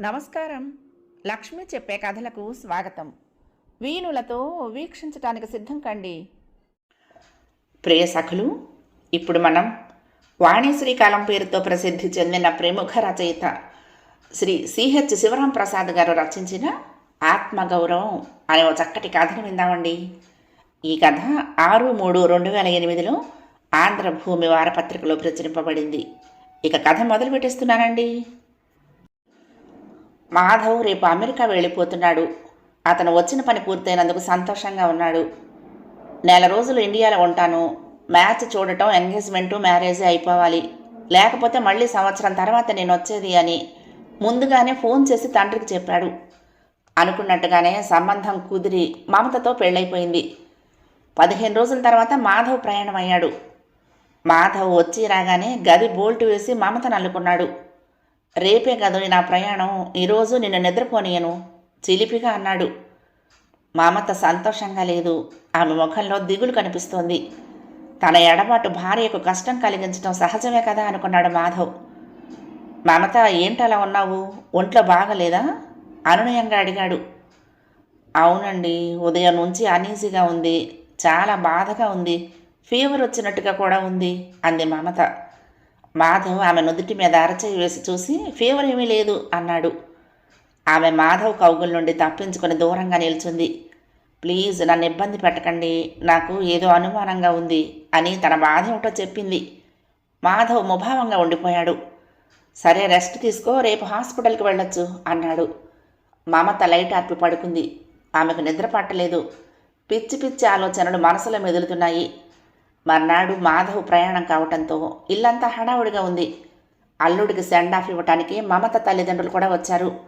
నమస్కారం. లక్ష్మి చెప్పే కథలకు స్వాగతం. వీణులతో వీక్షించటానికి సిద్ధం కండి. ప్రియ సఖులు ఇప్పుడు మనం వాణిశ్రీ కాలం పేరుతో ప్రసిద్ధి చెందిన ప్రముఖ రచయిత శ్రీ సిహెచ్ శివరాం ప్రసాద్ గారు రచించిన ఆత్మగౌరవం అనే ఒక చక్కటి కథను విందామండి. ఈ కథ ఆరు మూడు రెండు వేల ఎనిమిదిలో ఆంధ్రభూమి వారపత్రికలో ప్రచురింపబడింది. ఇక కథ మొదలు పెట్టేస్తున్నానండి మాధవ్ రేపు అమెరికా వెళ్ళిపోతున్నాడు. అతను వచ్చిన పని పూర్తయినందుకు సంతోషంగా ఉన్నాడు. నెల రోజులు ఇండియాలో ఉంటాను. మ్యాచ్ చూడటం ఎంగేజ్మెంటు మ్యారేజ్ అయిపోవాలి. లేకపోతే మళ్ళీ సంవత్సరం తర్వాత నేను వచ్చేది అని ముందుగానే ఫోన్ చేసి తండ్రికి చెప్పాడు. అనుకున్నట్టుగానే సంబంధం కుదిరి మమతతో పెళ్ళైపోయింది. పదిహేను రోజుల తర్వాత మాధవ్ ప్రయాణం అయ్యాడు మాధవ్ వచ్చి రాగానే గది బోల్ట్ వేసి మమతను అల్లుకున్నాడు. రేపే కదా నా ప్రయాణం. ఈరోజు నిన్ను నిద్రపోనీయను. చిలిపిగా అన్నాడు. మామత సంతోషంగా లేదు. ఆమె ముఖంలో దిగులు కనిపిస్తోంది. తన ఎడబాటు భార్యకు కష్టం కలిగించడం సహజమే కదా అనుకున్నాడు మాధవ్. మమత ఏంటలా ఉన్నావు? ఒంట్లో బాగలేదా? అనునయంగా అడిగాడు. అవునండి ఉదయం నుంచి అనీజీగా ఉంది. చాలా బాధగా ఉంది. ఫీవర్ వచ్చినట్టుగా కూడా ఉంది అంది మమత. మాధవ్ ఆమె నుదుటి మీద అరచేయి వేసి చూసి ఫీవర్ ఏమీ లేదు అన్నాడు. ఆమె మాధవ్ కౌగుల నుండి తప్పించుకొని దూరంగా నిల్చుంది. ప్లీజ్ నన్ను ఇబ్బంది పెట్టకండి నాకు ఏదో అనుమానంగా ఉంది అని తన బాధ ఏమిటో చెప్పింది. మాధవ్ ముభావంగా ఉండిపోయాడు. సరే రెస్ట్ తీసుకో రేపు హాస్పిటల్కి వెళ్ళొచ్చు అన్నాడు. మమత లైట్ ఆర్పి పడుకుంది. ఆమెకు నిద్ర పట్టలేదు. పిచ్చి పిచ్చి ఆలోచనలు మనసులో మెదులుతున్నాయి. మర్నాడు మాధవ్ ప్రయాణం కావటంతో ఇల్లంతా హడావుడిగా ఉంది. అల్లుడికి సెండ్ ఆఫ్ ఇవ్వటానికి మమత తల్లిదండ్రులు కూడా వచ్చారు.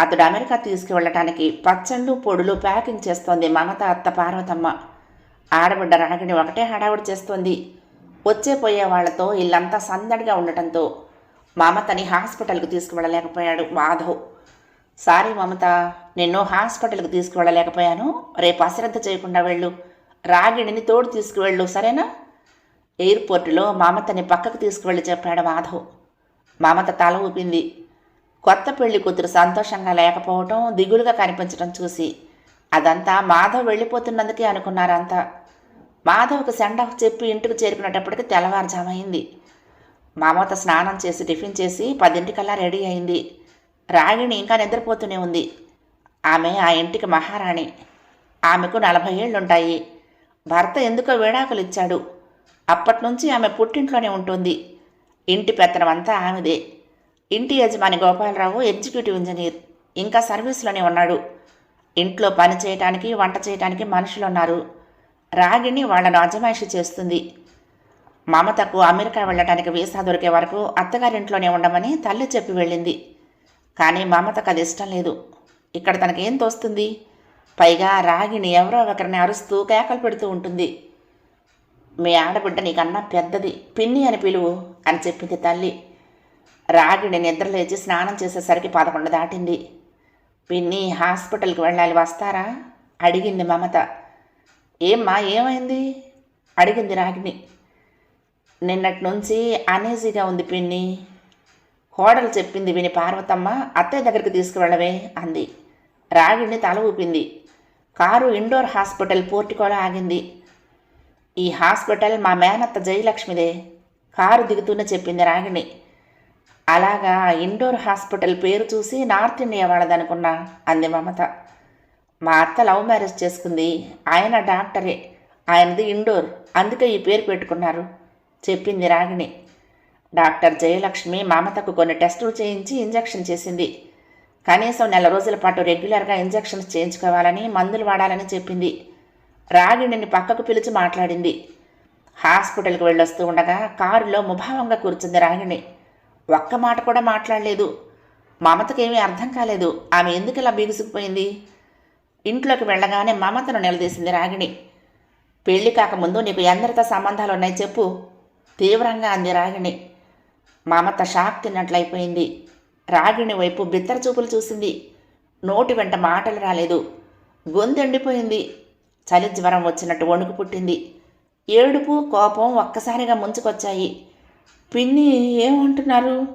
అతడు అమెరికా తీసుకువెళ్ళటానికి పచ్చళ్ళు పొడులు ప్యాకింగ్ చేస్తోంది మమత అత్త పార్వతమ్మ. ఆడబిడ్డ రాగిణి ఒకటే హడావుడి చేస్తోంది. వచ్చే పోయే వాళ్ళతో ఇల్లంతా సందడిగా ఉండటంతో మమతని హాస్పిటల్కి తీసుకువెళ్ళలేకపోయాడు మాధవ్. సారీ మమత నిన్ను హాస్పిటల్కి తీసుకువెళ్ళలేకపోయాను. రేపు అశ్రద్ధ చేయకుండా వెళ్ళు. రాగిణిని తోడు తీసుకువెళ్ళు సరేనా? ఎయిర్పోర్టులో మామతని పక్కకు తీసుకువెళ్ళి చెప్పాడు మాధవ్. మామత తల ఊపింది. కొత్త పెళ్ళి కూతురు సంతోషంగా లేకపోవటం దిగులుగా కనిపించడం చూసి. అదంతా మాధవ్ వెళ్ళిపోతున్నందుకే అనుకున్నారంతా. మాధవ్కి సెండ్ ఆఫ్ చెప్పి ఇంటికి చేరుకునేటప్పటికి తెల్లవారుజామైంది. మామత స్నానం చేసి టిఫిన్ చేసి పదింటికల్లా రెడీ అయింది. రాగిణి ఇంకా నిద్రపోతూనే ఉంది. ఆమె ఆ ఇంటికి మహారాణి. ఆమెకు నలభై ఏళ్ళుంటాయి. భర్త ఎందుకో విడాకులు ఇచ్చాడు అప్పటి నుంచి ఆమె పుట్టింట్లోనే ఉంటుంది. ఇంటి పెత్తనం అంతా ఆమెదే. ఇంటి యజమాని గోపాలరావు ఎగ్జిక్యూటివ్ ఇంజనీర్. ఇంకా సర్వీస్లోనే ఉన్నాడు. ఇంట్లో పని చేయటానికి వంట చేయటానికి మనుషులు ఉన్నారు రాగిణి వాళ్ళను అజమాయిషి చేస్తుంది. మమతకు అమెరికా వెళ్ళటానికి వీసా దొరికే వరకు అత్తగారింట్లోనే ఉండమని తల్లి చెప్పి వెళ్ళింది. కానీ మమతకు అది ఇష్టం లేదు. ఇక్కడ తనకేం తోస్తుంది? పైగా రాగిని ఎవరో ఒకరిని అరుస్తూ కేకలు పెడుతూ ఉంటుంది. మీ ఆడబిడ్డ నీకన్నా పెద్దది పిన్ని అని పిలువు అని చెప్పింది తల్లి. రాగిణి నిద్రలేచి స్నానం చేసేసరికి పదకొండు దాటింది. పిన్ని హాస్పిటల్కి వెళ్ళాలి వస్తారా? అడిగింది మమత. ఏమ్మా ఏమైంది? అడిగింది రాగిణి నిన్నటి నుంచి అనేజీగా ఉంది పిన్ని. కోడలు చెప్పింది విని పార్వతమ్మ అత్తయ్య దగ్గరికి తీసుకువెళ్ళవే అంది. రాగిణి తల ఊపింది కారు ఇండోర్ హాస్పిటల్ పోర్టికోలో ఆగింది. ఈ హాస్పిటల్ మా మేనత్త జయలక్ష్మిదే. కారు దిగుతూనే చెప్పింది రాగిణి. అలాగా ఇండోర్ హాస్పిటల్ పేరు చూసి నార్త్ ఇండియా వాళ్ళదనుకున్నా అంది మమత. మా అత్త లవ్ మ్యారేజ్ చేసుకుంది. ఆయన డాక్టరే. ఆయనది ఇండోర్. అందుకే ఈ పేరు పెట్టుకున్నారు చెప్పింది రాగిణి. డాక్టర్ జయలక్ష్మి మమతకు కొన్ని టెస్టులు చేయించి ఇంజెక్షన్ చేసింది. కనీసం నెల రోజుల పాటు రెగ్యులర్గా ఇంజెక్షన్స్ చేయించుకోవాలని మందులు వాడాలని చెప్పింది. రాగిణిని పక్కకు పిలిచి మాట్లాడింది. హాస్పిటల్కి వెళ్ళొస్తూ ఉండగా కారులో ముభావంగా కూర్చుంది రాగిణి. ఒక్క మాట కూడా మాట్లాడలేదు. మమతకేమీ అర్థం కాలేదు. ఆమె ఎందుకు ఇలా బిగుసుకుపోయింది? ఇంట్లోకి వెళ్ళగానే మమతను నిలదీసింది రాగిణి. పెళ్ళి కాకముందు నీకు ఎందరితో సంబంధాలు ఉన్నాయి చెప్పు. తీవ్రంగా అంది రాగిణి. మమత షాక్ తిన్నట్లయిపోయింది. రాగిణి వైపు బిత్తర చూపులు చూసింది. నోటి వెంట మాటలు రాలేదు. గొంతెండిపోయింది చలి జ్వరం వచ్చినట్టు వణుకు పుట్టింది. ఏడుపు కోపం ఒక్కసారిగా ముంచుకొచ్చాయి. పిన్ని ఏమంటున్నారు?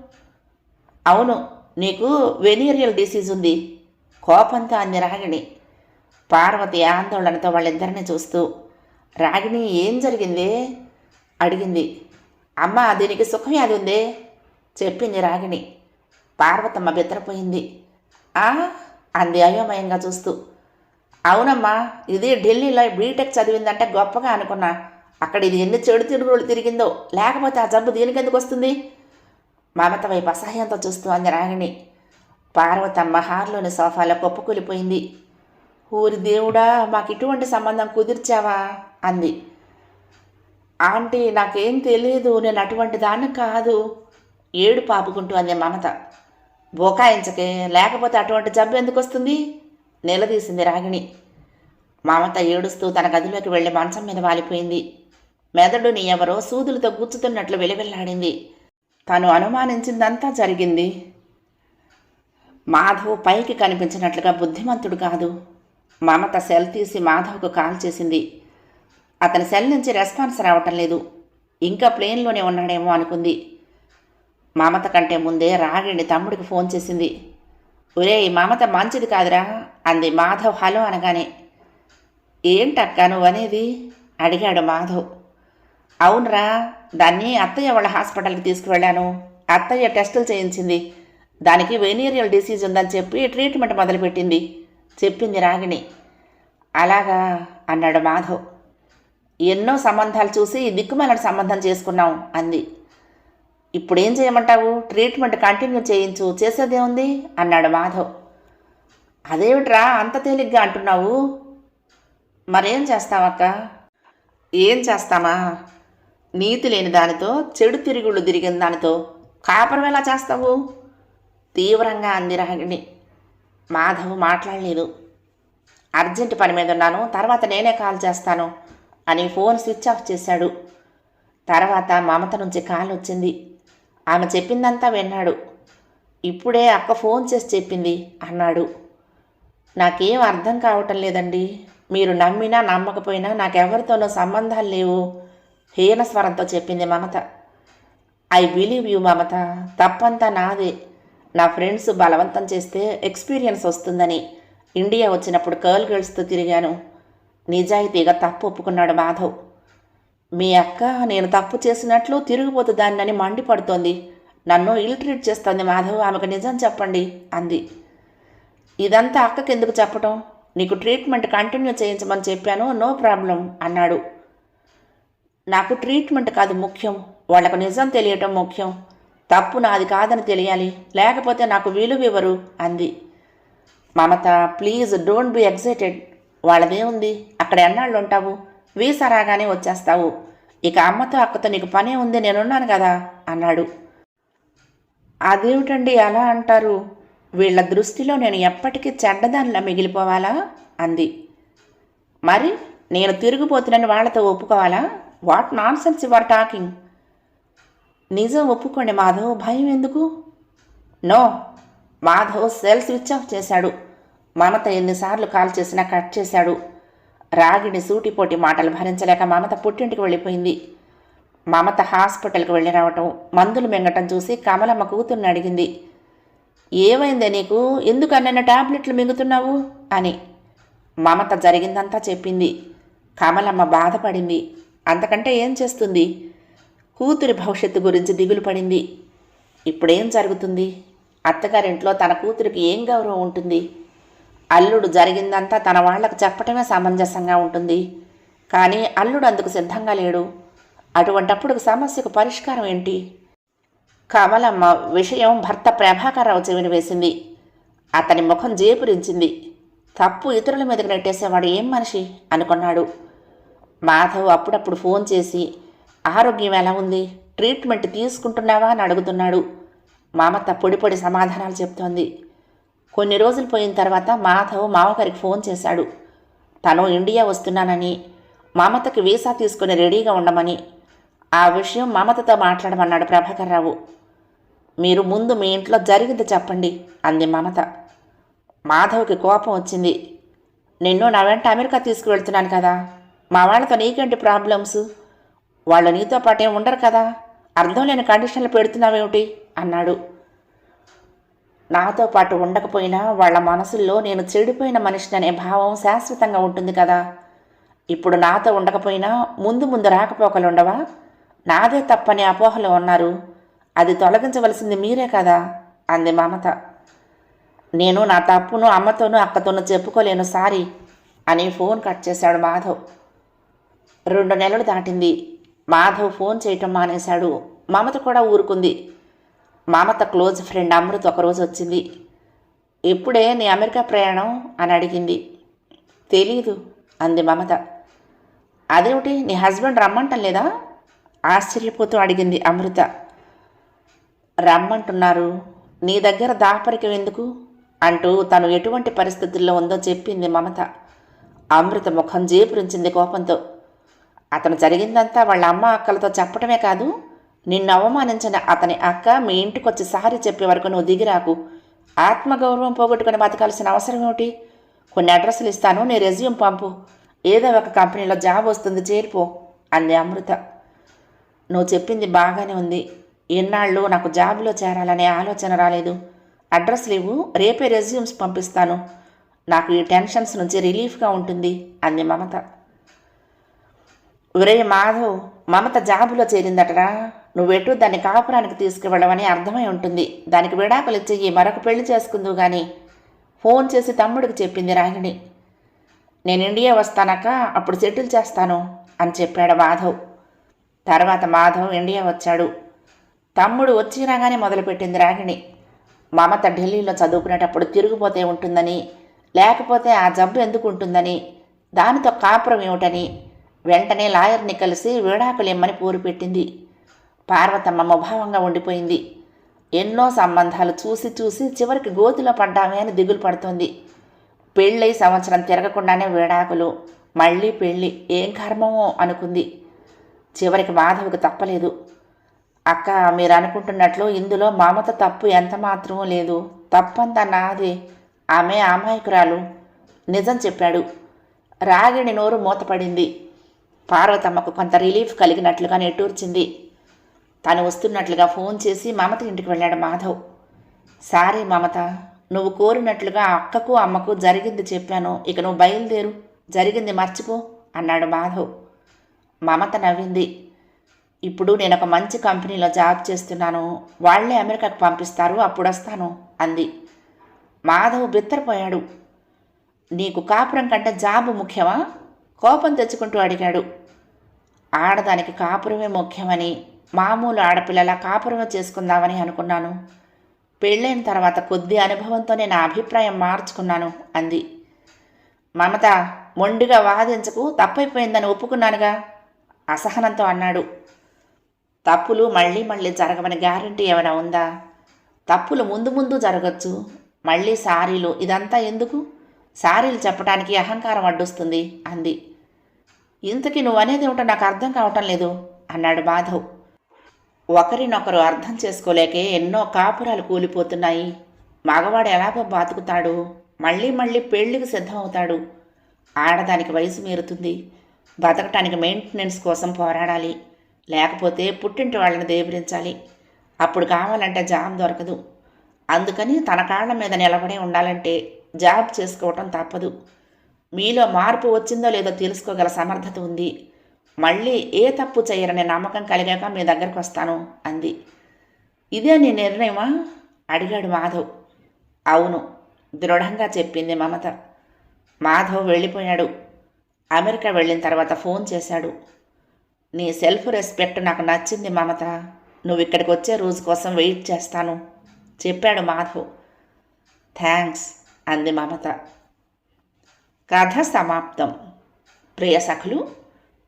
అవును నీకు వెనీరియల్ డిసీజ్ ఉంది. కోపంతో అంది రాగిణి. పార్వతి ఆందోళనతో వాళ్ళిద్దరిని చూస్తూ రాగిణి ఏం జరిగింది? అడిగింది. అమ్మ దీనికి సుఖవ్యాధి ఉందే? చెప్పింది రాగిణి. పార్వతమ్మ బెత్తరపోయింది ఆ అంది అయోమయంగా చూస్తూ. అవునమ్మా ఇది ఢిల్లీలో బీటెక్ చదివిందంటే గొప్పగా అనుకున్నా. అక్కడ ఇది ఎన్ని చెడు తిరుగులు తిరిగిందో లేకపోతే ఆ జబ్బు దీనికి వస్తుంది? మమత వైపు అసహ్యంతో చూస్తూ అంది రాగిణి. పార్వతమ్మ హార్లోని సోఫాలో కుప్పకూలిపోయింది. ఊరి దేవుడా మాకు ఇటువంటి సంబంధం కుదిర్చావా? అంది. ఆంటీ నాకేం తెలియదు నేను అటువంటి దాన్ని కాదు ఏడు పాపుకుంటూ అంది మమత. బోకాయించకే లేకపోతే అటువంటి జబ్బు ఎందుకు వస్తుంది? నిలదీసింది రాగిణి. మమత ఏడుస్తూ తన గదిలోకి వెళ్ళి మంచం మీద వాలిపోయింది. మెదడుని ఎవరో సూదులతో గుచ్చుతున్నట్లు వెలివెల్లాడింది. తను అనుమానించిందంతా జరిగింది. మాధవ్ పైకి కనిపించినట్లుగా బుద్ధిమంతుడు కాదు. మమత సెల్ తీసి మాధవ్కు కాల్ చేసింది. అతని సెల్ నుంచి రెస్పాన్స్ రావటం లేదు. ఇంకా ప్లేన్లోనే ఉన్నాడేమో అనుకుంది. మమత కంటే ముందే రాగిణి తమ్ముడికి ఫోన్ చేసింది. ఒరే మమత మంచిది కాదురా అంది మాధవ్ హలో అనగానే. ఏంటక్క నువ్వు అనేది అడిగాడు మాధవ్. అవునరా దాన్ని అత్తయ్య వాళ్ళ హాస్పిటల్కి తీసుకువెళ్ళాను. అత్తయ్య టెస్టులు చేయించింది. దానికి వెనీరియల్ డిసీజ్ ఉందని చెప్పి ట్రీట్మెంట్ మొదలుపెట్టింది చెప్పింది రాగిణి. అలాగా అన్నాడు మాధవ్. ఎన్నో సంబంధాలు చూసి దిక్కుమాలని సంబంధం చేసుకున్నాం అంది. ఇప్పుడు ఏం చేయమంటావు? ట్రీట్మెంట్ కంటిన్యూ చేయించు. చేసేదేముంది అన్నాడు మాధవ్. అదేమిట్రా? అంత తేలిగ్గా అంటున్నావు. మరేం చేస్తావక్క? ఏం చేస్తామా? నీతి లేని దానితో చెడు తిరుగుళ్ళు తిరిగిన దానితో కాపురం ఎలా చేస్తావు? తీవ్రంగా అంది రహగిణి మాధవ్ మాట్లాడలేదు. అర్జెంట్ పని మీద ఉన్నాను. తర్వాత నేనే కాల్ చేస్తాను అని ఫోన్ స్విచ్ ఆఫ్ చేశాడు. తర్వాత మమత నుంచి కాల్ వచ్చింది. ఆమె చెప్పిందంతా విన్నాడు. ఇప్పుడే అక్క ఫోన్ చేసి చెప్పింది. అన్నాడు. నాకేం అర్థం కావటం లేదండి. మీరు నమ్మినా నమ్మకపోయినా నాకెవరితోనో సంబంధాలు లేవు. హీన స్వరంతో చెప్పింది Mamata. I believe you Mamata. తప్పంతా నాదే. నా ఫ్రెండ్స్ బలవంతం చేస్తే ఎక్స్పీరియన్స్ వస్తుందని. ఇండియా వచ్చినప్పుడు కర్ల్ గర్ల్స్తో తిరిగాను. నిజాయితీగా తప్పు ఒప్పుకున్నాడు మాధవ్. మీ అక్క నేను తప్పు చేసినట్లు తిరిగిపోతు దాన్నని మండిపడుతోంది. నన్ను ఇల్ట్రీట్ చేస్తోంది మాధవ్ ఆమెకు నిజం చెప్పండి అంది. ఇదంతా అక్కకి ఎందుకు చెప్పటం? నీకు ట్రీట్మెంట్ కంటిన్యూ చేయించమని చెప్పాను నో ప్రాబ్లం అన్నాడు. నాకు ట్రీట్మెంట్ కాదు ముఖ్యం వాళ్ళకు నిజం తెలియటం ముఖ్యం. తప్పు నాది కాదని తెలియాలి లేకపోతే నాకు వీలు ఇవ్వరు అంది. Mamata please don't be excited వాళ్ళదేముంది? అక్కడ ఎన్నాళ్ళు ఉంటావు వీసా రాగానే వచ్చేస్తావు. ఇక అమ్మతో అక్కతో నీకు పనే ఉంది నేనున్నాను కదా అన్నాడు. అదేమిటండి అలా అంటారు? వీళ్ళ దృష్టిలో నేను ఎప్పటికీ చెడ్డదానిలా మిగిలిపోవాలా? అంది. మరి నేను తిరిగిపోతున్నాను వాళ్ళతో ఒప్పుకోవాలా? What nonsense your talking? నిజం ఒప్పుకోండి మాధవ్ భయం ఎందుకు? No. Madhav cell switch off చేశాడు. మమత ఎన్నిసార్లు కాల్ చేసినా కట్ చేశాడు. రాగిణి సూటిపోటి మాటలు భరించలేక మమత పుట్టింటికి వెళ్ళిపోయింది. మమత హాస్పిటల్కి వెళ్ళి రావటం మందులు మింగటం చూసి కమలమ్మ కూతుర్ని అడిగింది. ఏమైందే నీకు? ఎందుకు అన్న టాబ్లెట్లు మింగుతున్నావు? అని. మమత జరిగిందంతా చెప్పింది. కమలమ్మ బాధపడింది. అంతకంటే ఏం చేస్తుంది? కూతురి భవిష్యత్తు గురించి దిగులు పడింది. ఇప్పుడేం జరుగుతుంది? అత్తగారింట్లో తన కూతురికి ఏం గౌరవం ఉంటుంది? అల్లుడు జరిగిందంతా తన వాళ్ళకు చెప్పటమే సమంజసంగా ఉంటుంది. కానీ అల్లుడు అందుకు సిద్ధంగా లేడు. అటువంటప్పుడు సమస్యకు పరిష్కారం ఏంటి? కమలమ్మ విషయం భర్త ప్రభాకర్రావు చెవిని వేసింది. అతని ముఖం జేపురించింది తప్పు ఇతరుల మీదకి నెట్టేసేవాడు ఏం మనిషి? అనుకున్నాడు. మాధవ్ అప్పుడప్పుడు ఫోన్ చేసి ఆరోగ్యం ఎలా ఉంది? ట్రీట్మెంట్ తీసుకుంటున్నావా? అని అడుగుతున్నాడు. మమత పొడి పొడి సమాధానాలు చెప్తోంది. కొన్ని రోజులు పోయిన తర్వాత మాధవ్ మామగారికి ఫోన్ చేశాడు. తను ఇండియా వస్తున్నానని మమతకి వీసా తీసుకుని రెడీగా ఉండమని. ఆ విషయం మమతతో మాట్లాడమన్నాడు ప్రభాకర్ రావు మీరు ముందు మీ ఇంట్లో జరిగింది చెప్పండి అంది మమత. మాధవ్కి కోపం వచ్చింది. నిన్ను నా వెంట అమెరికా తీసుకువెళ్తున్నాను కదా. మా వాళ్ళతో నీకేంటి ప్రాబ్లమ్స్? వాళ్ళు నీతో పాటు ఏం ఉండరు కదా. అర్థం లేని కండిషన్లు పెడుతున్నావేమిటి? అన్నాడు. నాతో పాటు ఉండకపోయినా వాళ్ళ మనసుల్లో నేను చెడిపోయిన మనిషిని అనే భావం శాశ్వతంగా ఉంటుంది కదా. ఇప్పుడు నాతో ఉండకపోయినా ముందు ముందు రాకపోకలుండవా నాదే తప్పని అపోహలో ఉన్నారు. అది తొలగించవలసింది మీరే కదా అంది మమత. నేను నా తప్పును అమ్మతోనూ అక్కతోనూ చెప్పుకోలేను సారీ అని ఫోన్ కట్ చేశాడు మాధవ్. రెండు నెలలు దాటింది. మాధవ్ ఫోన్ చేయటం మానేశాడు. మమత కూడా ఊరుకుంది. మమత క్లోజ్ ఫ్రెండ్ అమృత్ ఒకరోజు వచ్చింది. ఇప్పుడే నీ అమెరికా ప్రయాణం? అని అడిగింది. తెలీదు అంది మమత. అదేమిటి నీ హస్బెండ్ రమ్మంటం లేదా? ఆశ్చర్యపోతూ అడిగింది అమృత. రమ్మంటున్నారు. నీ దగ్గర దాపరికం ఎందుకు? అంటూ తను ఎటువంటి పరిస్థితుల్లో ఉందో చెప్పింది మమత. అమృత ముఖం జేపురించింది కోపంతో. అతను జరిగిందంతా వాళ్ళ అమ్మ అక్కలతో చెప్పటమే కాదు. నిన్ను అవమానించిన అతని అక్క మీ ఇంటికొచ్చి సారీ చెప్పే వరకు నువ్వు దిగిరాకు. ఆత్మగౌరవం పోగొట్టుకుని బతకాల్సిన అవసరం ఏమిటి? కొన్ని అడ్రస్లు ఇస్తాను నీ రెజ్యూమ్ పంపు. ఏదో ఒక కంపెనీలో జాబ్ వస్తుంది చేరిపో అంది అమృత. నువ్వు చెప్పింది బాగానే ఉంది. ఎన్నాళ్ళు నాకు జాబ్లో చేరాలనే ఆలోచన రాలేదు. అడ్రస్ లేవు రేపే రెజ్యూమ్స్ పంపిస్తాను. నాకు ఈ టెన్షన్స్ నుంచి రిలీఫ్గా ఉంటుంది అంది మమత. ఒరే మాధవ్ మమత జాబులో చేరిందటరా? నువ్వెటు దాన్ని కాపురానికి తీసుకువెళ్ళవని అర్థమై ఉంటుంది. దానికి విడాకులు ఇచ్చి మరొక పెళ్ళి చేసుకుందువు గాని. ఫోన్ చేసి తమ్ముడికి చెప్పింది రాగిణి. నేను ఇండియా వస్తానక్క అప్పుడు సెటిల్ చేస్తాను అని చెప్పాడు మాధవ్. తర్వాత మాధవ్ ఇండియా వచ్చాడు. తమ్ముడు వచ్చి రాగానే మొదలుపెట్టింది రాగిణి. మమత ఢిల్లీలో చదువుకునేటప్పుడు తిరిగిపోతే ఉంటుందని లేకపోతే ఆ జబ్బు ఎందుకు ఉంటుందని దానితో కాపురం ఏమిటని వెంటనే లాయర్ని కలిసి విడాకులు ఇమ్మని పూరు పెట్టింది. పార్వతమ్మ ముభావంగా ఉండిపోయింది. ఎన్నో సంబంధాలు చూసి చూసి చివరికి గోతిలో పడ్డామే అని దిగులు పడుతుంది. పెళ్ళై సంవత్సరం తిరగకుండానే వేడాకులు మళ్ళీ పెళ్ళి ఏం కర్మమో అనుకుంది. చివరికి మాధవికి తప్పలేదు. అక్క మీరు అనుకుంటున్నట్లు ఇందులో మమత తప్పు ఎంత మాత్రమూ లేదు. తప్పంతా నాదే ఆమె అమాయకురాలు. నిజం చెప్పాడు. రాగిణి నోరు మూతపడింది. పార్వతమ్మకు కొంత రిలీఫ్ కలిగినట్లుగా నెట్టూర్చింది తను వస్తున్నట్లుగా ఫోన్ చేసి మమత ఇంటికి వెళ్ళాడు మాధవ్. సారీ మమత నువ్వు కోరినట్లుగా అక్కకు అమ్మకు జరిగింది చెప్పాను. ఇక నువ్వు బయలుదేరు. జరిగింది మర్చిపో అన్నాడు మాధవ్. మమత నవ్వింది. ఇప్పుడు నేను ఒక మంచి కంపెనీలో జాబ్ చేస్తున్నాను. వాళ్ళే అమెరికాకు పంపిస్తారు అప్పుడు వస్తాను అంది. మాధవ్ బిత్తరపోయాడు. నీకు కాపురం కంటే జాబ్ ముఖ్యమా? కోపం తెచ్చుకుంటూ అడిగాడు. ఆడదానికి కాపురమే ముఖ్యమని మామూలు ఆడపిల్లల కాపురం చేసుకుందామని అనుకున్నాను. పెళ్ళైన తర్వాత కొద్ది అనుభవంతోనే నా అభిప్రాయం మార్చుకున్నాను అంది. మమత మొండిగా వాదించకు తప్పైపోయిందని ఒప్పుకున్నానుగా అసహనంతో అన్నాడు. తప్పులు మళ్ళీ మళ్ళీ జరగమని గ్యారంటీ ఏమైనా ఉందా? తప్పులు ముందు ముందు జరగచ్చు. మళ్ళీ సారీలు ఇదంతా ఎందుకు? సారీలు చెప్పడానికి అహంకారం అడ్డొస్తుంది అంది. ఇంతకీ నువ్వు అనేది ఏమిటో నాకు అర్థం కావటం లేదు అన్నాడు మాధవ్. ఒకరినొకరు అర్థం చేసుకోలేకే ఎన్నో కాపురాలు కూలిపోతున్నాయి. మగవాడు ఎలాగో బాతుకుతాడు. మళ్ళీ మళ్ళీ పెళ్ళికి సిద్ధమవుతాడు. ఆడదానికి వయసు మీరుతుంది. బతకటానికి మెయింటెనెన్స్ కోసం పోరాడాలి. లేకపోతే పుట్టింటి వాళ్ళని దేవరించాలి అప్పుడు కావాలంటే జాబ్ దొరకదు. అందుకని తన కాళ్ళ మీద నిలబడే ఉండాలంటే జాబ్ చేసుకోవటం తప్పదు. మీలో మార్పు వచ్చిందో లేదో తెలుసుకోగల సమర్థత ఉంది. మళ్ళీ ఏ తప్పు చేయరనే నమ్మకం కలిగాక మీ దగ్గరకు వస్తాను అంది. ఇదే నీ నిర్ణయమా? అడిగాడు మాధవ్. అవును దృఢంగా చెప్పింది మమత. మాధవ్ వెళ్ళిపోయాడు. అమెరికా వెళ్ళిన తర్వాత ఫోన్ చేశాడు. నీ సెల్ఫ్ రెస్పెక్ట్ నాకు నచ్చింది మమత. నువ్వు ఇక్కడికి వచ్చే రోజు కోసం వెయిట్ చేస్తాను చెప్పాడు మాధవ్. థ్యాంక్స్ అంది మమత. కథ సమాప్తం. ప్రియ సఖులు